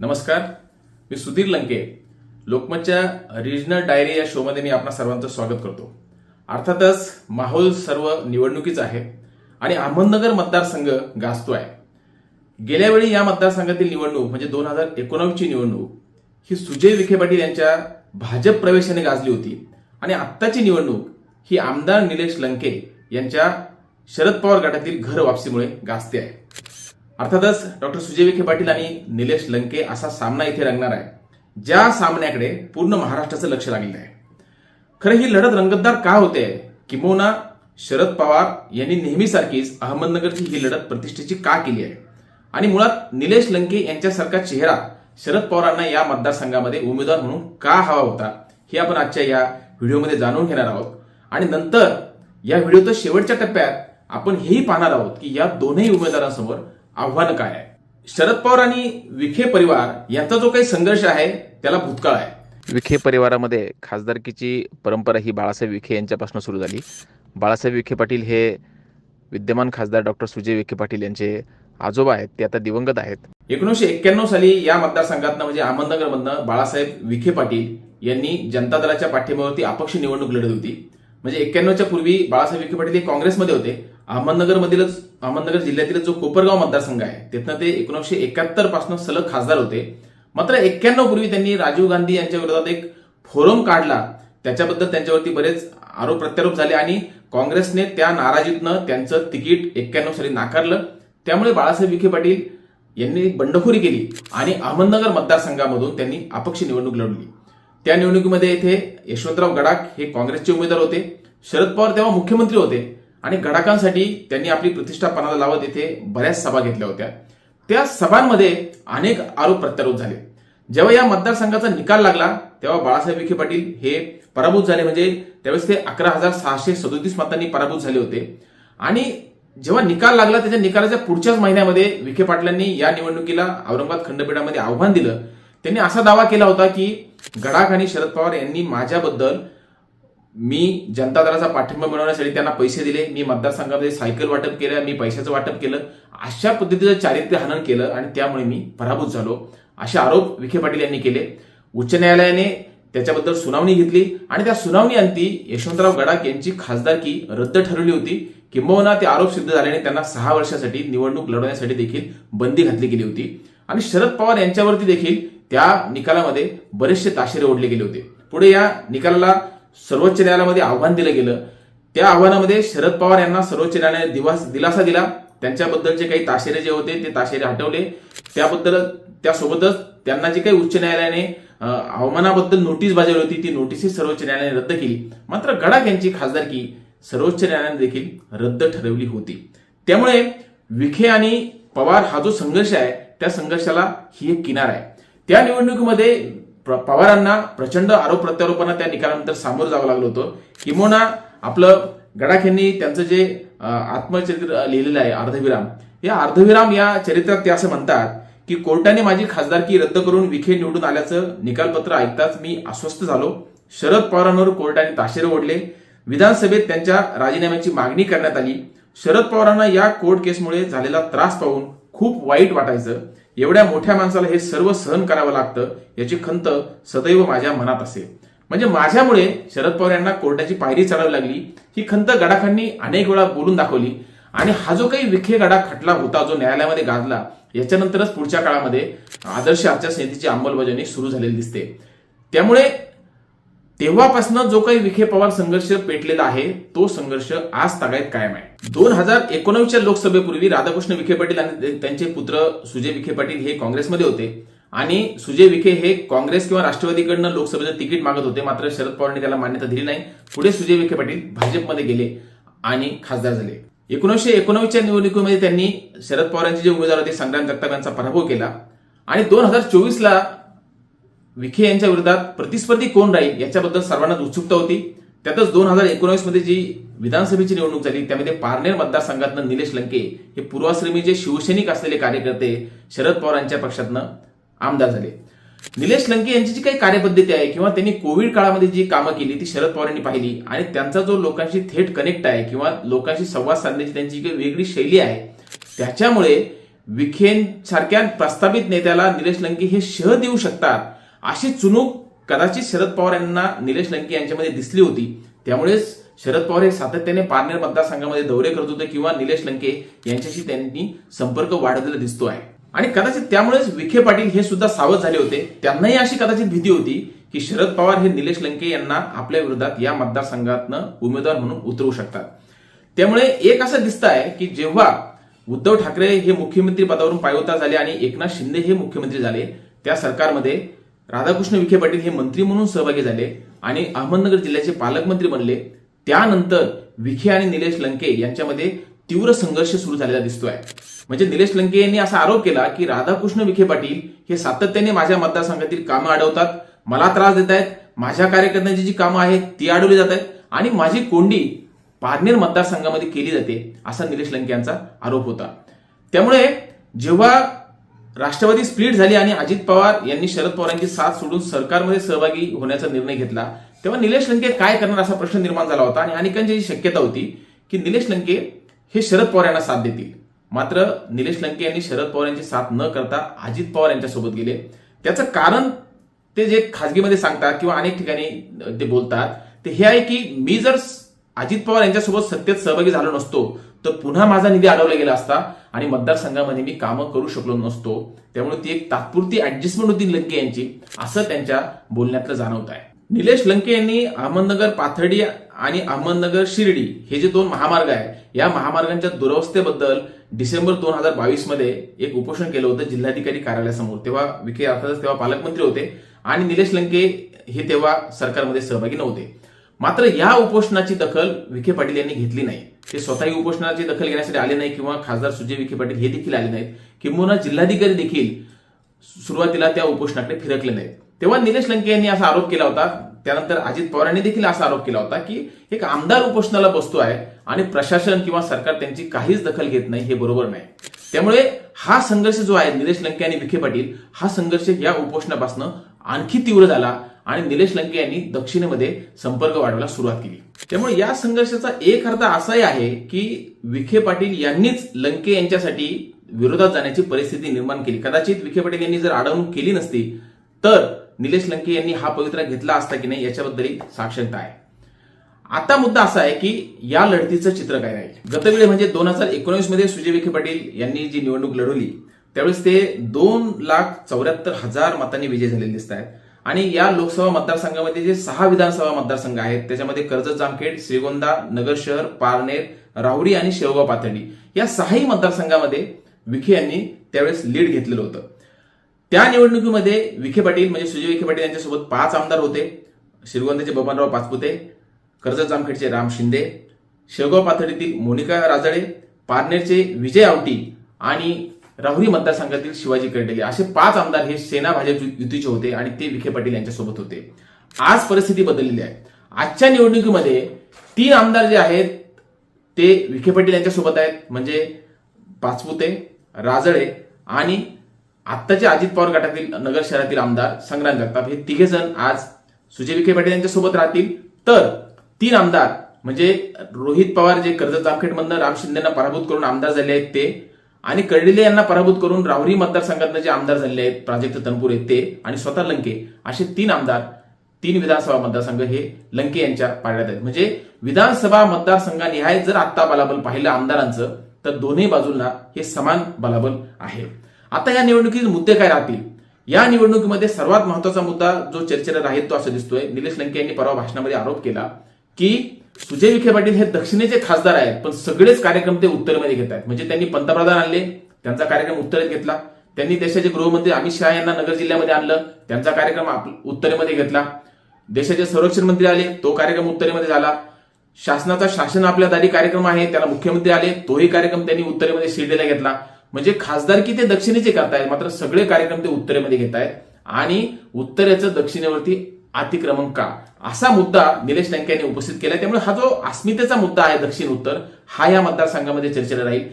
नमस्कार मी सुधीर लंके. लोकमतच्या रिजनल डायरी या शोमध्ये मी आपणा सर्वांचं स्वागत करतो. अर्थातच माहोल सर्व निवडणुकीच आहे आणि अहमदनगर मतदारसंघ गाजतोय गेल्या वेळी या मतदारसंघातील निवडणूक म्हणजे दोन हजार एकोणावीसची निवडणूक ही सुजय विखे पाटील यांच्या भाजप प्रवेशाने गाजली होती. आणि आत्ताची निवडणूक ही आमदार निलेश लंके यांच्या शरद पवार गटातील घर वापसीमुळे गाजते आहे. अर्थातच डॉक्टर सुजय विखे पाटील आणि निलेश लंके असा सामना इथे रंगणार आहे. ज्या सामन्याकडे पूर्ण महाराष्ट्राचं लक्ष लागलेलं आहे. खरं ही लढत रंगतदार का होते? किंबहुना शरद पवार यांनी नेहमीसारखीच अहमदनगरची ही लढत प्रतिष्ठेची का केली आहे? आणि मुळात निलेश लंके यांच्यासारखा चेहरा शरद पवारांना या मतदारसंघामध्ये उमेदवार म्हणून का हवा होता? हे आपण आजच्या या व्हिडिओमध्ये जाणून घेणार आहोत. आणि नंतर या व्हिडिओच्या शेवटच्या टप्प्यात आपण हेही पाहणार आहोत की या दोन्ही उमेदवारांसमोर आव्हान काय आहे? शरद पवार आणि विखे परिवार यांचा जो काही संघर्ष आहे त्याला भूतकाळ आहे. विखे परिवारामध्ये खासदारकीची परंपरा ही बाळासाहेब विखे यांच्यापासून सुरू झाली. बाळासाहेब विखे पाटील हे विद्यमान खासदार डॉक्टर सुजय विखे पाटील यांचे आजोबा आहेत ते आता दिवंगत आहेत. एकोणीसशे एक्क्याण्णव साली या मतदारसंघातनं म्हणजे अहमदनगरमधनं बाळासाहेब विखे पाटील यांनी जनता दलाच्या पाठिंब्यावरती अपक्ष निवडणूक लढत होती. म्हणजे एक्क्याण्णवच्या पूर्वी बाळासाहेब विखे पाटील हे काँग्रेसमध्ये होते. अहमदनगरमधीलच अहमदनगर जिल्ह्यातील जो कोपरगाव मतदारसंघ आहे तिथनं ते एकोणीसशे एकाहत्तरपासून सलग खासदार होते. मात्र एक्क्याण्णव पूर्वी त्यांनी राजीव गांधी यांच्या विरोधात एक फोरम काढला. त्याच्याबद्दल त्यांच्यावरती बरेच आरोप प्रत्यारोप झाले आणि काँग्रेसने त्या नाराजीतनं त्यांचं तिकीट एक्क्याण्णव साली नाकारलं. त्यामुळे बाळासाहेब विखे पाटील यांनी बंडखोरी केली आणि अहमदनगर मतदारसंघामधून त्यांनी अपक्ष निवडणूक लढवली. त्या निवडणुकीमध्ये येथे यशवंतराव गडाख हे काँग्रेसचे उमेदवार होते. शरद पवार तेव्हा मुख्यमंत्री होते. आणि गडाकांसाठी त्यांनी आपली प्रतिष्ठा पणाला लावत इथे बऱ्याच सभा घेतल्या होत्या. त्या सभांमध्ये अनेक आरोप प्रत्यारोप झाले. जेव्हा या मतदारसंघाचा निकाल लागला तेव्हा बाळासाहेब विखे पाटील हे पराभूत झाले. म्हणजे त्यावेळेस ते अकरा हजार सहाशे सदोतीस मतांनी पराभूत झाले होते. आणि जेव्हा निकाल लागला त्याच्या निकालाच्या पुढच्याच महिन्यामध्ये विखे पाटलांनी या निवडणुकीला औरंगाबाद खंडपीठामध्ये आव्हान दिलं. त्यांनी असा दावा केला होता की गडाख आणि शरद पवार यांनी माझ्याबद्दल मी जनता दलाचा पाठिंबा मिळवण्यासाठी त्यांना पैसे दिले मी मतदारसंघामध्ये सायकल वाटप केलं मी पैशाचं वाटप केलं अशा पद्धतीचं चारित्र्य हनन केलं आणि त्यामुळे मी पराभूत झालो. असे आरोप विखे पाटील यांनी केले. उच्च न्यायालयाने त्याच्याबद्दल सुनावणी घेतली आणि त्या सुनावणी अंती यशवंतराव गडाख यांची खासदारकी रद्द ठरवली होती. किंबहुना ते आरोप सिद्ध झाल्याने त्यांना सहा वर्षासाठी निवडणूक लढवण्यासाठी देखील बंदी घातली गेली होती. आणि शरद पवार यांच्यावरती देखील त्या निकालामध्ये बरेचसे ताशेरे ओढले गेले होते. पुढे या निकालाला सर्वोच्च न्यायालयामध्ये आव्हान दिलं गेलं. त्या आव्हानामध्ये शरद पवार यांना सर्वोच्च न्यायालयाने दिवास दिलासा दिला. त्यांच्याबद्दलचे काही ताशेरे जे होते ते ताशेरे हटवले. त्याबद्दल त्यासोबतच त्यांना जे काही उच्च न्यायालयाने अवमानाबद्दल नोटीस बजावली होती ती नोटीसही सर्वोच्च न्यायालयाने रद्द केली. मात्र गडाख यांची खासदारकी सर्वोच्च न्यायालयाने देखील रद्द ठरवली होती. त्यामुळे विखे आणि पवार हा जो संघर्ष आहे त्या संघर्षाला ही एक किनार आहे. त्या निवडणुकीमध्ये पवारांना प्रचंड आरोप प्रत्यारोपांना त्या निकालानंतर सामोरं जावं लागलं होतं. किंबहुना आपलं गडाख यांनी त्यांचं जे आत्मचरित्र लिहिलेलं आहे अर्धविराम या अर्धविराम या चरित्रात ते असं म्हणतात की कोर्टाने माझी खासदारकी रद्द करून विखे निवडून आल्याचं निकालपत्र ऐकताच मी अस्वस्थ झालो. शरद पवारांवर कोर्टाने ताशेरे ओढले. विधानसभेत त्यांच्या राजीनाम्याची मागणी करण्यात आली. शरद पवारांना या कोर्ट केसमुळे झालेला त्रास पाहून खूप वाईट वाटायचं. एवढ्या मोठ्या माणसाला हे सर्व सहन करावं लागतं याची खंत सदैव माझ्या मनात असेल म्हणजे माझ्यामुळे शरद पवार यांना कोर्टाची पायरी चढावी लागली ही खंत गडाखांनी अनेक वेळा बोलून दाखवली आणि हा जो काही विखे गडा खटला होता जो न्यायालयामध्ये गाजला याच्यानंतरच पुढच्या काळामध्ये आदर्श आचारसंहितेची अंमलबजावणी सुरू झालेली दिसते. त्यामुळे तेव्हापासून जो काही विखे पवार संघर्ष पेटलेला आहे तो संघर्ष आज तागायत कायम आहे. दोन हजार एकोणवीसच्या लोकसभेपूर्वी राधाकृष्ण विखे पाटील आणि त्यांचे पुत्र सुजय विखे पाटील हे काँग्रेसमध्ये होते. आणि सुजय विखे हे काँग्रेस किंवा राष्ट्रवादीकडनं लोकसभेचं तिकीट मागत होते मात्र शरद पवारांनी त्याला मान्यता दिली नाही. पुढे सुजय विखे पाटील भाजपमध्ये गेले आणि खासदार झाले. एकोणीसशे एकोणवीसच्या निवडणुकीमध्ये त्यांनी शरद पवारांचे जे उमेदवार होते संग्राम जगताप यांचा पराभव केला. आणि दोन हजार चोवीसला विखे यांच्या विरोधात प्रतिस्पर्धी कोण राहील याच्याबद्दल सर्वांनाच उत्सुकता होती. त्यातच दोन हजार एकोणावीसमध्ये जी विधानसभेची निवडणूक झाली त्यामध्ये पारनेर मतदारसंघातनं निलेश लंके हे पूर्वाश्रमी जे शिवसैनिक असलेले कार्यकर्ते शरद पवारांच्या पक्षातनं आमदार झाले. निलेश लंके यांची जी काही कार्यपद्धती आहे किंवा त्यांनी कोविड काळामध्ये जी कामं केली ती शरद पवार यांनी पाहिली आणि त्यांचा जो लोकांशी थेट कनेक्ट आहे किंवा लोकांशी संवाद साधण्याची त्यांची जी काही वेगळी शैली आहे त्याच्यामुळे विखेंसारख्या प्रस्थापित नेत्याला निलेश लंके हे शह देऊ शकतात अशी चुणूक कदाचित शरद पवार यांना निलेश लंके यांच्यामध्ये दिसली होती. त्यामुळेच शरद पवार हे सातत्याने पारनेर मतदारसंघामध्ये दौरे करत होते किंवा निलेश लंके यांच्याशी त्यांनी संपर्क वाढवलेला दिसतो आहे. आणि कदाचित त्यामुळेच विखे पाटील हे सुद्धा सावध झाले होते. त्यांनाही अशी कदाचित भीती होती की शरद पवार हे निलेश लंके यांना आपल्या विरोधात या मतदारसंघातनं उमेदवार म्हणून उतरवू शकतात. त्यामुळे एक असं दिसत आहे की जेव्हा उद्धव ठाकरे हे मुख्यमंत्री पदावरून पायवता झाले आणि एकनाथ शिंदे हे मुख्यमंत्री झाले त्या सरकारमध्ये राधाकृष्ण विखे पाटील हे मंत्री म्हणून सहभागी झाले आणि अहमदनगर जिल्ह्याचे पालकमंत्री बनले. त्यानंतर विखे आणि निलेश लंके यांच्यामध्ये तीव्र संघर्ष सुरू झालेला दिसतोय. म्हणजे निलेश लंके यांनी असा आरोप केला की राधाकृष्ण विखे पाटील हे सातत्याने माझ्या मतदारसंघातील कामं अडवतात. मला त्रास देत आहेत माझ्या कार्यकर्त्यांची जी कामं आहेत ती अडवली जात आहेत आणि माझी कोंडी पारनेर मतदारसंघामध्ये केली जाते असा निलेश लंके यांचा आरोप होता. त्यामुळे जेव्हा राष्ट्रवादी स्प्लिट झाली आणि अजित पवार यांनी शरद पवारांची साथ सोडून सरकारमध्ये सहभागी होण्याचा निर्णय घेतला. तेव्हा निलेश लंके काय करणार असा प्रश्न निर्माण झाला होता आणि अनेकांची शक्यता होती की निलेश लंके हे शरद पवार यांना साथ देतील. मात्र निलेश लंके यांनी शरद पवार यांची साथ न करता अजित पवार यांच्यासोबत गेले. त्याचं कारण ते जे खासगीमध्ये सांगतात किंवा अनेक ठिकाणी ते बोलतात ते हे आहे की मी जर अजित पवार यांच्यासोबत सत्तेत सहभागी झालो नसतो तर पुन्हा माझा निधी अडवला गेला असता आणि मतदारसंघामध्ये मी कामं करू शकलो नसतो. त्यामुळे ती एक तात्पुरती ऍडजस्टमेंट होती लंके यांची असं त्यांच्या बोलण्यातलं जाणवत आहे. निलेश लंके यांनी अहमदनगर पाथर्डी आणि अहमदनगर शिर्डी हे जे दोन महामार्ग आहे या महामार्गांच्या दुरवस्थेबद्दल डिसेंबर दोन हजार बावीसमध्ये एक उपोषण केलं होतं जिल्हाधिकारी कार्यालयासमोर. तेव्हा विखे अर्थातच तेव्हा पालकमंत्री होते आणि निलेश लंके हे तेव्हा सरकारमध्ये सहभागी नव्हते. मात्र या उपोषणाची दखल विखे पाटील यांनी घेतली नाही. ते स्वतःही उपोषणाची दखल घेण्यासाठी आले नाही किंवा खासदार सुजय विखे पाटील हे देखील आले नाहीत. किंबहुना जिल्हाधिकारी देखील सुरुवातीला त्या उपोषणाकडे फिरकले नाहीत. तेव्हा निलेश लंके यांनी असा आरोप केला होता त्यानंतर अजित पवारांनी देखील असा आरोप केला होता की एक आमदार उपोषणाला बसतो आहे आणि प्रशासन किंवा सरकार त्यांची काहीच दखल घेत नाही हे बरोबर नाही. त्यामुळे हा संघर्ष जो आहे निलेश लंके आणि विखे पाटील हा संघर्ष या उपोषणापासून आणखी तीव्र झाला आणि निलेश लंके यांनी दक्षिणेमध्ये संपर्क वाढवायला सुरुवात केली. त्यामुळे या संघर्षाचा एक अर्थ असाही आहे की विखे पाटील यांनीच लंके यांच्यासाठी विरोधात जाण्याची परिस्थिती निर्माण केली. कदाचित विखे पाटील यांनी जर अडवणूक केली नसती तर निलेश लंके यांनी हा पवित्रा घेतला असता की नाही याच्याबद्दलही साक्षरता आहे. आता मुद्दा असा आहे की या लढतीचं चित्र काय राहील? गतवेळी म्हणजे दोन हजार एकोणीसमध्ये सुजय विखे पाटील यांनी जी निवडणूक लढवली त्यावेळेस ते दोन लाख चौऱ्याहत्तर हजार मतांनी विजय झालेले दिसत आहेत. आणि या लोकसभा मतदारसंघामध्ये जे सहा विधानसभा मतदारसंघ आहेत त्याच्यामध्ये कर्जत जामखेड श्रीगोंदा नगर शहर पारनेर राहुरी आणि शेवगाव पाथर्डी या सहाही मतदारसंघामध्ये विखे यांनी त्यावेळेस लीड घेतलेलं होतं. त्या निवडणुकीमध्ये विखे पाटील म्हणजे सुजय विखे पाटील यांच्यासोबत पाच आमदार होते. श्रीगोंद्याचे बबनराव पाचपुते कर्जत जामखेडचे राम शिंदे शेवगाव पाथर्डीतील मोनिका राजळे पारनेरचे विजय आवटी आणि राहुरी मतदारसंघातील शिवाजी कर्डेले असे पाच आमदार हे सेना भाजप युतीचे होते आणि ते विखे पाटील यांच्यासोबत होते. आज परिस्थिती बदललेली आहे. आजच्या निवडणुकीमध्ये तीन आमदार जे आहेत ते विखे पाटील यांच्यासोबत आहेत. म्हणजे पाचपुते राजळे आणि आत्ताचे अजित पवार गटातील नगर शहरातील आमदार संग्राम जगताप हे तिघे जण आज सुजय विखे पाटील यांच्यासोबत राहतील. तर तीन आमदार म्हणजे रोहित पवार जे कर्जत जामखेडमधनं राम शिंदेना पराभूत करून आमदार झाले आहेत ते आणि कर्डिले यांना पराभूत करून राहुरी मतदारसंघातनं जे आमदार झालेले आहेत प्राजक्त तनपुरे ते आणि स्वतः लंके असे तीन आमदार तीन विधानसभा मतदारसंघ हे लंके यांच्या पाळण्यात आहेत. म्हणजे विधानसभा मतदारसंघानिहाय जर आत्ता बलाबल पाहिलं आमदारांचं तर दोन्ही बाजूंना हे समान बलाबल आहे. आता या निवडणुकीचे मुद्दे काय राहतील? या निवडणुकीमध्ये सर्वात महत्त्वाचा मुद्दा जो चर्चेला राहील तो असं दिसतोय. निलेश लंके यांनी परवा भाषणामध्ये आरोप केला की सुजय विखे पाटील हे दक्षिणेचे खासदार आहेत पण सगळेच कार्यक्रम ते उत्तरेमध्ये घेत आहेत. म्हणजे त्यांनी पंतप्रधान आणले त्यांचा कार्यक्रम उत्तरेत घेतला. त्यांनी देशाचे गृहमंत्री अमित शहा यांना नगर जिल्ह्यामध्ये आणलं त्यांचा कार्यक्रम आप- उत्तरेमध्ये घेतला. देशाचे संरक्षण मंत्री आले तो कार्यक्रम उत्तरेमध्ये झाला. शासनाचा शासन आपल्या दारी कार्यक्रम आहे त्याला मुख्यमंत्री आले तोही कार्यक्रम त्यांनी उत्तरेमध्ये शिर्डीला घेतला. म्हणजे खासदार की ते दक्षिणेचे करतायत मात्र सगळे कार्यक्रम ते उत्तरेमध्ये घेत आहेत आणि उत्तरेचं दक्षिणेवरती अतिक्रमण का? असा मुद्दा निलेश लंके यांनी उपस्थित केला त्यामुळे हा जो अस्मितेचा मुद्दा आहे दक्षिण उत्तर हा या मतदारसंघामध्ये चर्चेला राहील.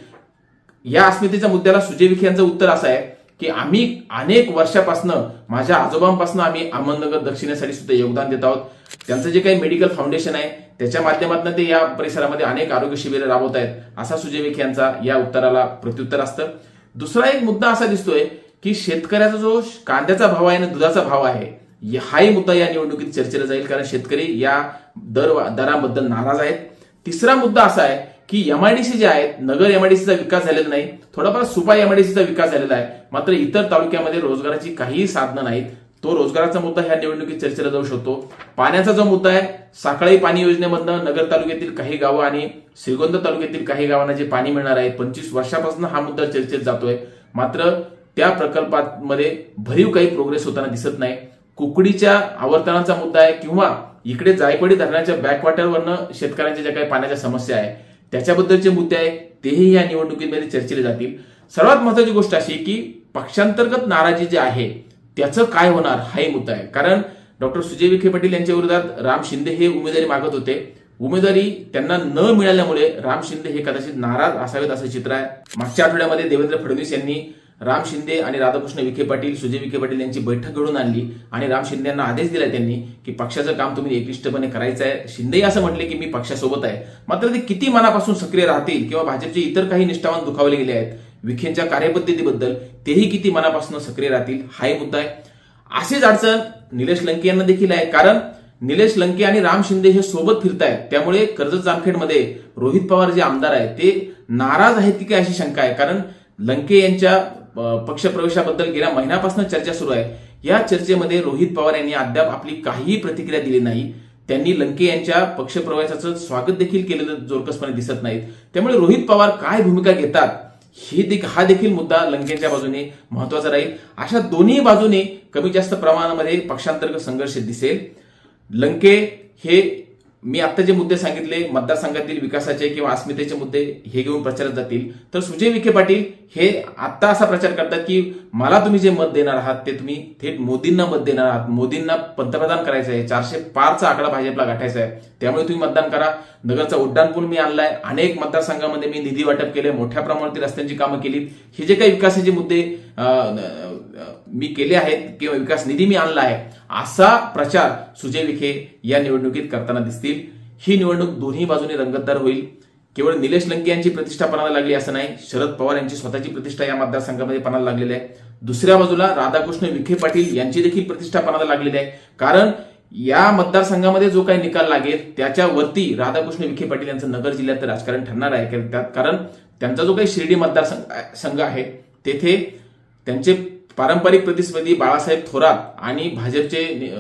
या अस्मितेच्या मुद्द्याला सुजय विखे यांचं उत्तर असं आहे की आम्ही अनेक वर्षापासून माझ्या आजोबांपासून आम्ही अहमदनगर दक्षिणेसाठी सुद्धा योगदान देत आहोत. त्यांचं जे काही मेडिकल फाउंडेशन आहे त्याच्या माध्यमातून ते या परिसरामध्ये अनेक आरोग्य शिबिरे राबवत आहेत असा सुजय विखे यांचा या उत्तराला प्रत्युत्तर असतं. दुसरा एक मुद्दा असा दिसतोय की शेतकऱ्याचा जो कांद्याचा भाव आहे आणि दुधाचा भाव आहे हाही मुद्दा या निवडणुकीत चर्चेला जाईल कारण शेतकरी या दर दराबद्दल नाराज आहेत. तिसरा मुद्दा असा आहे की एमआयडीसी जे आहेत नगर एमआयडीसीचा विकास झालेला नाही थोडाफार सुपा एमआयडीसीचा विकास झालेला आहे. मात्र इतर तालुक्यामध्ये रोजगाराची काहीही साधनं नाहीत. तो रोजगाराचा मुद्दा ह्या निवडणुकीत चर्चेला जाऊ शकतो. पाण्याचा जो मुद्दा आहे साखळी पाणी योजनेमधनं नगर तालुक्यातील काही गावं आणि श्रीगोंदा तालुक्यातील काही गावांना जे पाणी मिळणार आहे पंचवीस वर्षापासून हा मुद्दा चर्चेत जातोय. मात्र त्या प्रकल्पामध्ये भरीव काही प्रोग्रेस होताना दिसत नाही. कुकडीच्या आवर्तनाचा मुद्दा आहे किंवा इकडे जायकवाडी धरणाच्या बॅकवॉटरवरनं शेतकऱ्यांच्या ज्या काही पाण्याच्या समस्या आहे त्याच्याबद्दलचे मुद्दे आहे तेही या निवडणुकीमध्ये चर्चेले जातील. सर्वात महत्वाची गोष्ट अशी की पक्षांतर्गत नाराजी जी आहे त्याचं काय होणार हाही मुद्दा आहे. कारण डॉक्टर सुजय विखे पाटील यांच्या विरोधात राम शिंदे हे उमेदवारी मागत होते. उमेदवारी त्यांना न मिळाल्यामुळे राम शिंदे हे कदाचित नाराज असावेत असं चित्र आहे. मागच्या आठवड्यामध्ये देवेंद्र फडणवीस यांनी राम शिंदे आणि राधाकृष्ण विखे पाटील सुजय विखे पाटील यांची बैठक घडून आणली आणि राम शिंदे यांना आदेश दिला त्यांनी की पक्षाचं काम तुम्ही एकनिष्ठपणे करायचं आहे शिंदेही असं म्हटले की मी पक्षासोबत आहे. मात्र ते किती मनापासून सक्रिय राहतील किंवा भाजपचे इतर काही निष्ठावान दुखावले गेले आहेत विखेंच्या कार्यपद्धतीबद्दल तेही किती मनापासून सक्रिय राहतील हाही मुद्दा आहे. असेच अडचण निलेश लंके यांना देखील आहे. कारण निलेश लंके आणि राम शिंदे हे सोबत फिरतायत. त्यामुळे कर्जत जामखेडमध्ये रोहित पवार जे आमदार आहेत ते नाराज आहेत की काय अशी शंका आहे? कारण लंके यांच्या पक्षप्रवेशाबद्दल गेल्या महिन्यापासून चर्चा सुरू आहे. या चर्चेमध्ये रोहित पवार यांनी अद्याप आपली काहीही प्रतिक्रिया दिली नाही. त्यांनी लंके यांच्या पक्षप्रवेशाचं स्वागत देखील केलेलं जोरकसपणे दिसत नाहीत. त्यामुळे रोहित पवार काय भूमिका घेतात? ही देख हा देखील मुद्दा लंकेच्या बाजूने महत्त्वाचा राहील. अशा दोन्ही बाजूने कमी जास्त प्रमाणामध्ये पक्षांतर्गत संघर्ष दिसेल. लंके हे मी आता जे मुद्दे सांगितले मतदारसंघातील विकासाचे किंवा अस्मितेचे मुद्दे हे घेऊन प्रचारात जातील. तर सुजय विखे पाटील हे आता असा प्रचार करतात की मला तुम्ही जे मत देणार आहात ते तुम्ही थेट मोदींना मत देणार आहात. मोदींना पंतप्रधान करायचं आहे. चारशे पाचचा आकडा भाजपला गाठायचा आहे. त्यामुळे तुम्ही मतदान करा. नगरचा उड्डाणपूल मी आणलाय. अनेक मतदारसंघामध्ये मी निधी वाटप केले मोठ्या प्रमाणात रस्त्यांची कामं केली हे जे काही विकासाचे मुद्दे मी केले आहेत किंवा विकास निधी मी आणला आहे असा प्रचार सुजय विखे या निवडणुकीत करताना दिसतील. ही निवडणूक दोन्ही बाजूने रंगतदार होईल. केवळ निलेश लंके यांची प्रतिष्ठा पणाला लागली असं नाही शरद पवार यांची स्वतःची प्रतिष्ठा या मतदारसंघामध्ये पणाला लागलेली आहे. दुसऱ्या बाजूला राधाकृष्ण विखे पाटील यांची देखील प्रतिष्ठा पणाला लागलेली आहे. कारण या मतदारसंघामध्ये जो काही निकाल लागेल त्याच्यावरती राधाकृष्ण विखे पाटील यांचं नगर जिल्ह्यात राजकारण ठरणार आहे. कारण त्यात- कारण त्यांचा जो काही शिर्डी मतदारसंघ संघ आहे तेथे त्यांचे पारंपरिक प्रतिस्पर्धी बाळासाहेब थोरात आणि भाजपचे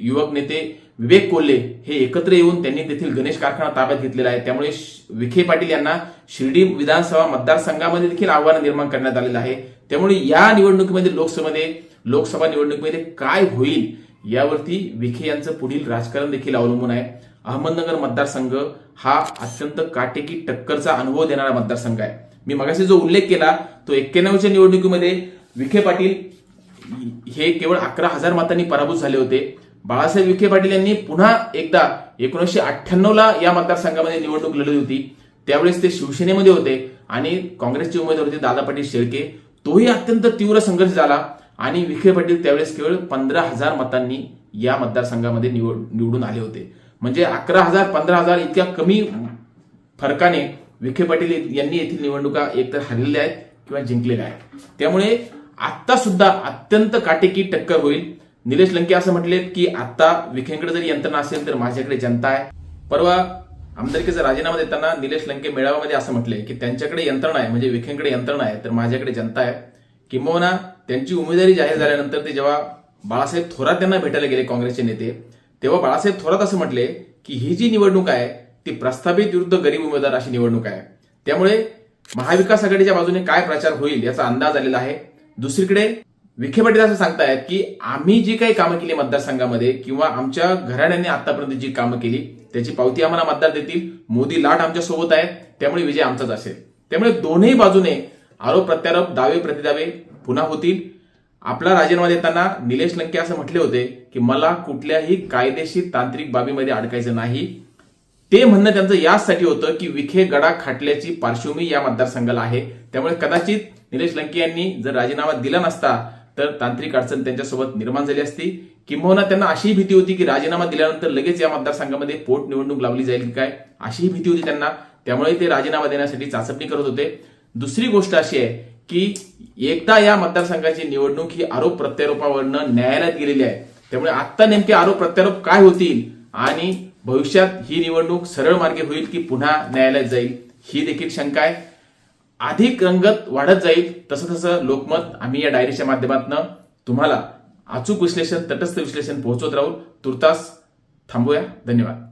युवक नेते विवेक कोल्हे हे एकत्र येऊन त्यांनी तेथील गणेश कारखाना ताब्यात घेतलेला आहे. त्यामुळे श- विखे पाटील यांना शिर्डी विधानसभा मतदारसंघामध्ये देखील आव्हान निर्माण करण्यात आलेलं आहे. त्यामुळे या निवडणुकीमध्ये लोकसभेमध्ये लोकसभा निवडणुकीमध्ये काय होईल यावरती विखे यांचं पुढील राजकारण देखील अवलंबून आहे. अहमदनगर मतदारसंघ हा अत्यंत काटेकी टक्करचा अनुभव देणारा मतदारसंघ आहे. मी मगाशी जो उल्लेख केला तो एक्क्याण्णवच्या निवडणुकीमध्ये विखे पाटील हे केवळ अकरा हजार मतांनी पराभूत झाले होते. बाळासाहेब विखे पाटील यांनी पुन्हा एकदा एकोणीसशे अठ्ठ्याण्णव ला या मतदारसंघामध्ये निवडणूक लढली होती. त्यावेळेस ते शिवसेनेमध्ये होते आणि काँग्रेसचे उमेदवार होते दादा पाटील शेळके. तोही अत्यंत तीव्र संघर्ष झाला आणि विखे पाटील त्यावेळेस केवळ पंधरा हजार मतांनी या मतदारसंघामध्ये निवड निवडून आले होते. म्हणजे अकरा हजार पंधरा हजार इतक्या कमी फरकाने विखे पाटील यांनी येथील निवडणुका एकतर हरलेल्या आहेत किंवा जिंकलेल्या आहेत. त्यामुळे आता सुद्धा अत्यंत काटेकी टक्कर होईल. निलेश लंके असं म्हटलेत की आता विखेंकडे जरी यंत्रणा असेल तर माझ्याकडे जनता आहे. परवा आमदारकीचा राजीनामा देताना निलेश लंके मेळाव्यामध्ये असं म्हटलंय की त्यांच्याकडे यंत्रणा आहे म्हणजे विखेंकडे यंत्रणा आहे तर माझ्याकडे जनता आहे. किंबहुना त्यांची उमेदवारी जाहीर झाल्यानंतर ते जेव्हा बाळासाहेब थोरात यांना भेटायला गेले काँग्रेसचे नेते तेव्हा बाळासाहेब थोरात असं म्हटले की ही जी निवडणूक आहे ती प्रस्थापित विरुद्ध गरीब उमेदवार अशी निवडणूक आहे. त्यामुळे महाविकास आघाडीच्या बाजूने काय प्रचार होईल याचा अंदाज आलेला आहे. दुसरीकडे विखे पाटील असं सांगतायत की आम्ही जी काही कामं केली मतदारसंघामध्ये किंवा आमच्या घराण्याने आतापर्यंत जी कामं केली त्याची पावती आम्हाला मतदार देतील. मोदी लाट आमच्यासोबत आहे त्यामुळे विजय आमचाच असेल. त्यामुळे दोन्ही बाजूने आरोप प्रत्यारोप दावे प्रतिदावे पुन्हा होतील. आपला राजीनामा देताना निलेश लंके असं म्हटले होते की मला कुठल्याही कायदेशीर तांत्रिक बाबीमध्ये अडकायचं नाही. ते म्हणणं त्यांचं याचसाठी होतं की विखे गडा खाटल्याची पार्श्वभूमी या मतदारसंघाला आहे. त्यामुळे कदाचित निलेश लंके यांनी जर राजीनामा दिला नसता तर तांत्रिक अडचण त्यांच्यासोबत निर्माण झाली असती. किंबहुना त्यांना अशीही भीती होती की राजीनामा दिल्यानंतर लगेच या मतदारसंघामध्ये पोटनिवडणूक लावली जाईल की काय? अशीही भीती होती त्यांना. त्यामुळे ते राजीनामा देण्यासाठी चाचपणी करत होते. दुसरी गोष्ट अशी आहे की एकदा या मतदारसंघाची निवडणूक ही आरोप प्रत्यारोपावरनं न्यायालयात गेलेली आहे. त्यामुळे आत्ता नेमके आरोप प्रत्यारोप काय होतील आणि भविष्यात ही निवडणूक सरळ मार्गे होईल की पुन्हा न्यायालयात जाईल ही देखील शंका आहे. अधिक रंगत वाढत जाईल तसं तसं लोकमत आम्ही या डायरीच्या माध्यमातून तुम्हाला अचूक विश्लेषण तटस्थ विश्लेषण पोहोचवत राहू. तुर्तास थांबूया. धन्यवाद.